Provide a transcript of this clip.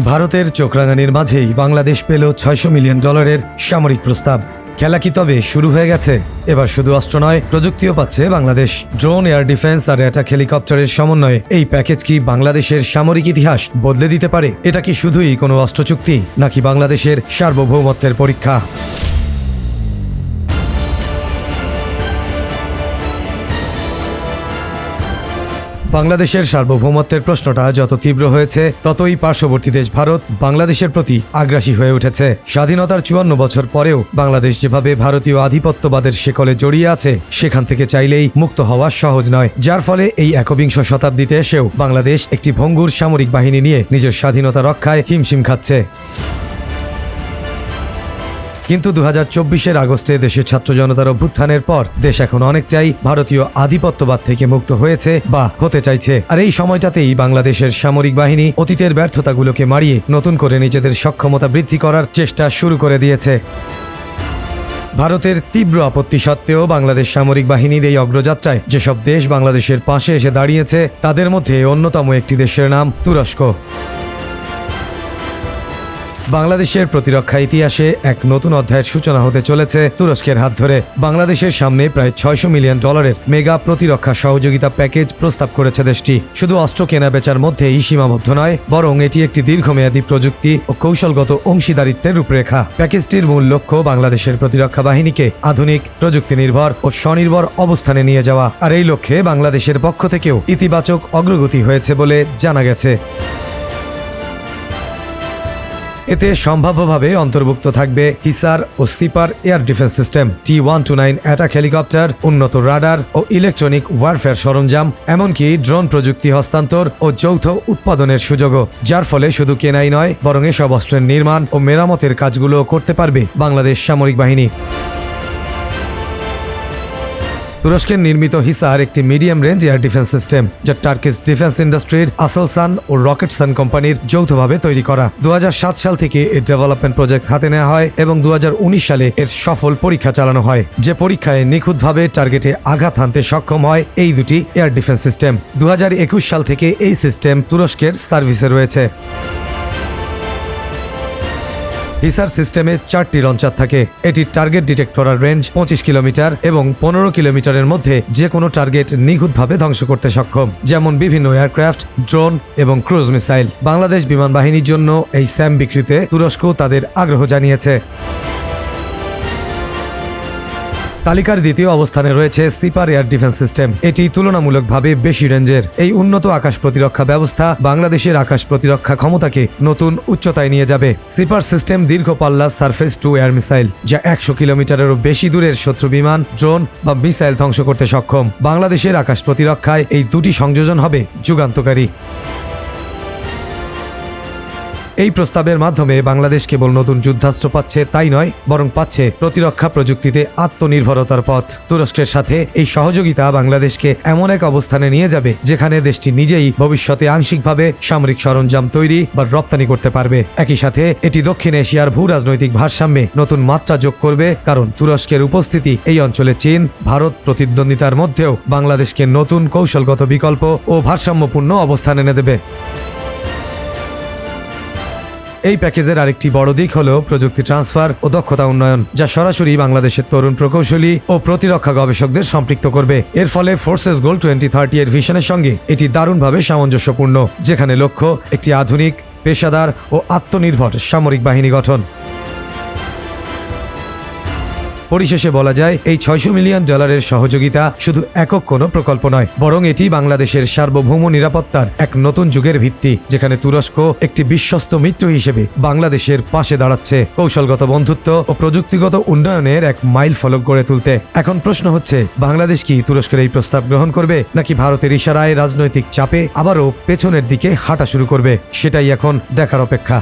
ভারতের চোখরাঙানির মাঝেই বাংলাদেশ পেল ছয়শো মিলিয়ন ডলারের সামরিক প্রস্তাব। খেলা কি তবে শুরু হয়ে গেছে? এবার শুধু অস্ত্র নয়, প্রযুক্তিও পাচ্ছে বাংলাদেশ। ড্রোন, এয়ার ডিফেন্স আর অ্যাটাক হেলিকপ্টারের সমন্বয়ে এই প্যাকেজ কি বাংলাদেশের সামরিক ইতিহাস বদলে দিতে পারে? এটা কি শুধুই কোনো অস্ত্র চুক্তি, নাকি বাংলাদেশের সার্বভৌমত্বের পরীক্ষা? বাংলাদেশের সার্বভৌমত্বের প্রশ্নটা যত তীব্র হয়েছে, ততই পার্শ্ববর্তী দেশ ভারত বাংলাদেশের প্রতি আগ্রাসী হয়ে উঠেছে। স্বাধীনতার চুয়ান্ন বছর পরেও বাংলাদেশ যেভাবে ভারতীয় আধিপত্যবাদের শেকলে জড়িয়ে আছে, সেখান থেকে চাইলেই মুক্ত হওয়া সহজ নয়। যার ফলে এই একবিংশ শতাব্দীতে এসেও বাংলাদেশ একটি ভঙ্গুর সামরিক বাহিনী নিয়ে নিজের স্বাধীনতা রক্ষায় হিমশিম খাচ্ছে। কিন্তু দু হাজার চব্বিশের আগস্টে দেশের ছাত্র জনতার অভ্যুত্থানের পর দেশ এখন অনেকটাই ভারতীয় আধিপত্যবাদ থেকে মুক্ত হয়েছে বা হতে চাইছে। আর এই সময়টাতেই বাংলাদেশের সামরিক বাহিনী অতীতের ব্যর্থতাগুলোকে মারিয়ে নতুন করে নিজেদের সক্ষমতা বৃদ্ধি করার চেষ্টা শুরু করে দিয়েছে। ভারতের তীব্র আপত্তি সত্ত্বেও বাংলাদেশ সামরিক বাহিনীর এই অগ্রযাত্রায় যেসব দেশ বাংলাদেশের পাশে এসে দাঁড়িয়েছে, তাদের মধ্যে অন্যতম একটি দেশের নাম তুরস্ক। বাংলাদেশের প্রতিরক্ষা ইতিহাসে এক নতুন অধ্যায়ের সূচনা হতে চলেছে তুরস্কের হাত ধরে। বাংলাদেশের সামনে প্রায় ছয়শো মিলিয়ন ডলারের মেগা প্রতিরক্ষা সহযোগিতা প্যাকেজ প্রস্তাব করেছে দেশটি। শুধু অস্ত্র কেনা বেচার মধ্যেই সীমাবদ্ধ নয়, বরং এটি একটি দীর্ঘমেয়াদী প্রযুক্তি ও কৌশলগত অংশীদারিত্বের রূপরেখা। প্যাকেজটির মূল লক্ষ্য বাংলাদেশের প্রতিরক্ষা বাহিনীকে আধুনিক প্রযুক্তি নির্ভর ও স্বনির্ভর অবস্থানে নিয়ে যাওয়া। আর এই লক্ষ্যে বাংলাদেশের পক্ষ থেকেও ইতিবাচক অগ্রগতি হয়েছে বলে জানা গেছে। এতে সম্ভাব্যভাবে অন্তর্ভুক্ত থাকবে হিসার ও Siper air defence system T one two nine attack helicopter, উন্নত রাডার ও ইলেকট্রনিক ওয়ারফেয়ার সরঞ্জাম, এমনকি ড্রোন প্রযুক্তি হস্তান্তর ও যৌথ উৎপাদনের সুযোগও, যার ফলে শুধু কেনাই নয়, বরং এসব অস্ত্রের নির্মাণ ও মেরামতের কাজগুলো করতে পারবে বাংলাদেশ সামরিক বাহিনী। তুরস্কের নির্মিত হিসার একটি medium range air defence system, যা টার্কিস ডিফেন্স ইন্ডাস্ট্রির আসলসান ও রকেটসান কোম্পানির যৌথভাবে তৈরি করা। দু হাজার সাত সাল থেকে এর ডেভেলপমেন্ট প্রজেক্ট হাতে নেওয়া হয় এবং দু হাজার উনিশ সালে এর সফল পরীক্ষা চালানো হয়, যে পরীক্ষায় নিখুঁতভাবে টার্গেটে আঘাত হানতে সক্ষম হয় এই দুটি এয়ার ডিফেন্স সিস্টেম। দু হাজার একুশ সাল থেকে এই সিস্টেম তুরস্কের সার্ভিসে রয়েছে। হিসার সিস্টেমে চারটি লঞ্চার থাকে। এটির টার্গেট ডিটেক্ট করার রেঞ্জ পঁচিশ কিলোমিটার এবং পনেরো কিলোমিটারের মধ্যে যে কোনো টার্গেট নিখুঁতভাবে ধ্বংস করতে সক্ষম, যেমন বিভিন্ন এয়ারক্রাফট ড্রোন এবং ক্রুজ মিসাইল বাংলাদেশ বিমান বাহিনীর জন্য এই স্যাম বিক্রিতে তুরস্ক তাদের আগ্রহ জানিয়েছে। তালিকার দ্বিতীয় অবস্থানে রয়েছে সিপার এয়ার ডিফেন্স সিস্টেম। এটি তুলনামূলকভাবে বেশি রেঞ্জের। এই উন্নত আকাশ প্রতিরক্ষা ব্যবস্থা বাংলাদেশের আকাশ প্রতিরক্ষা ক্ষমতাকে নতুন উচ্চতায় নিয়ে যাবে। সিপার সিস্টেম দীর্ঘ পাল্লা সারফেস টু এয়ার মিসাইল, যা একশো কিলোমিটারেরও বেশি দূরের শত্রু বিমান, ড্রোন বা মিসাইল ধ্বংস করতে সক্ষম। বাংলাদেশের আকাশ প্রতিরক্ষায় এই দুটি সংযোজন হবে যুগান্তকারী। এই প্রস্তাবের মাধ্যমে বাংলাদেশ কেবল নতুন যুদ্ধাস্ত্র পাচ্ছে তাই নয়, বরং পাচ্ছে প্রতিরক্ষা প্রযুক্তিতে আত্মনির্ভরতার পথ। তুরস্কের সাথে এই সহযোগিতা বাংলাদেশকে এমন এক অবস্থানে নিয়ে যাবে, যেখানে দেশটি নিজেই ভবিষ্যতে আংশিকভাবে সামরিক সরঞ্জাম তৈরি বা রপ্তানি করতে পারবে। একই সাথে এটি দক্ষিণ এশিয়ার ভূ রাজনৈতিক ভারসাম্যে নতুন মাত্রা যোগ করবে, কারণ তুরস্কের উপস্থিতি এই অঞ্চলে চীন, ভারত প্রতিদ্বন্দ্বিতার মধ্যেও বাংলাদেশকে নতুন কৌশলগত বিকল্প ও ভারসাম্যপূর্ণ অবস্থান এনে দেবে। এই প্যাকেজের আরেকটি বড় দিক হল প্রযুক্তি ট্রান্সফার ও দক্ষতা উন্নয়ন, যা সরাসরি বাংলাদেশের তরুণ প্রকৌশলী ও প্রতিরক্ষা গবেষকদের সম্পৃক্ত করবে। এর ফলে ফোর্সেস গোল টোয়েন্টি থার্টি এর ভিশনের সঙ্গে এটি দারুণভাবে সামঞ্জস্যপূর্ণ, যেখানে লক্ষ্য একটি আধুনিক, পেশাদার ও আত্মনির্ভর সামরিক বাহিনী গঠন। পরিশেষে বলা যায়, এই ছয়শো মিলিয়ন ডলারের সহযোগিতা শুধু একক কোনো প্রকল্প নয়, বরং এটি বাংলাদেশের সার্বভৌম নিরাপত্তার এক নতুন যুগের ভিত্তি, যেখানে তুরস্ক একটি বিশ্বস্ত মিত্র হিসেবে বাংলাদেশের পাশে দাঁড়াচ্ছে। কৌশলগত বন্ধুত্ব ও প্রযুক্তিগত উন্নয়নের এক মাইল ফলক গড়ে তুলতে। এখন প্রশ্ন হচ্ছে, বাংলাদেশ কি তুরস্কের এই প্রস্তাব গ্রহণ করবে, নাকি ভারতের ইশারায় রাজনৈতিক চাপে আবারও পেছনের দিকে হাঁটা শুরু করবে? সেটাই এখন দেখার অপেক্ষা।